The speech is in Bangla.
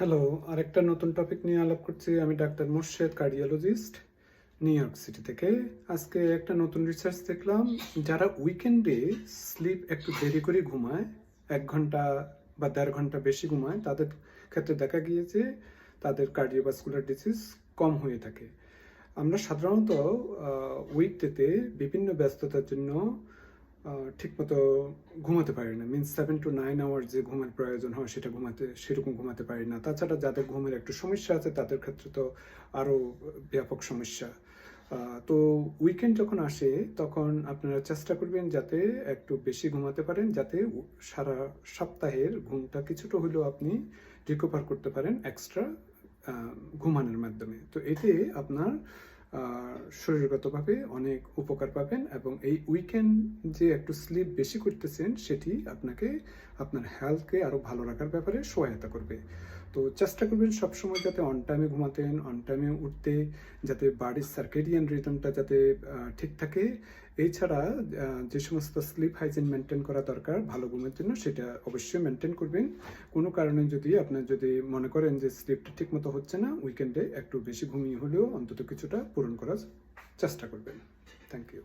হ্যালো আরেকটা নতুন টপিক নিয়ে আলাপ করছি। আমি doctor Morshed cardiologist New York City থেকে। আজকে একটা নতুন রিসার্চ দেখলাম। যারা উইকেন্ডে স্লিপ একটু দেরি করে ঘুমায়, এক ঘণ্টা বা দেড় ঘণ্টা বেশি ঘুমায়, তাদের ক্ষেত্রে দেখা গিয়েছে তাদের কার্ডিওভাস্কুলার ডিজিজ কম হয়ে থাকে। আমরা সাধারণত উইকডেতে বিভিন্ন ব্যস্ততার জন্য ঠিকমতো ঘুমাতে পারি না। Means seven to nine hour যে ঘুমের প্রয়োজন হয় সেটা ঘুমাতে, সেরকম ঘুমাতে পারি না। তাছাড়া যাদের ঘুমের একটু সমস্যা আছে, তাদের ক্ষেত্রে তো আরও ব্যাপক সমস্যা। তো উইকেন্ড যখন আসে, তখন আপনারা চেষ্টা করবেন যাতে একটু বেশি ঘুমাতে পারেন, যাতে সারা সপ্তাহের ঘুমটা কিছুটা হলেও আপনি রিকভার করতে পারেন এক্সট্রা ঘুমানোর মাধ্যমে। তো এতে আপনার শরীরগতভাবে অনেক উপকার পাবেন এবং এই উইকেন্ড যে একটু স্লিপ বেশি করতেছেন, সেটি আপনাকে আপনার হেলথকে আরও ভালো রাখার ব্যাপারে সহায়তা করবে। তো চেষ্টা করবেন সবসময় যাতে অন টাইমে ঘুমাতেন অন টাইমে উঠতে, যাতে বাড়ির সার্কেডিয়ান রিদমটা যাতে ঠিক থাকে। এছাড়া যে সমস্ত স্লিপ হাইজিন মেনটেন করা দরকার ভালো ঘুমের জন্য, সেটা অবশ্যই মেনটেন করবেন। কোনো কারণে যদি আপনার যদি মনে করেন যে স্লিপটা ঠিক মতো হচ্ছে না উইকেন্ডে একটু বেশি ঘুমিয়ে হলেও অন্তত কিছুটা পূরণ করার চেষ্টা করবেন। Thank you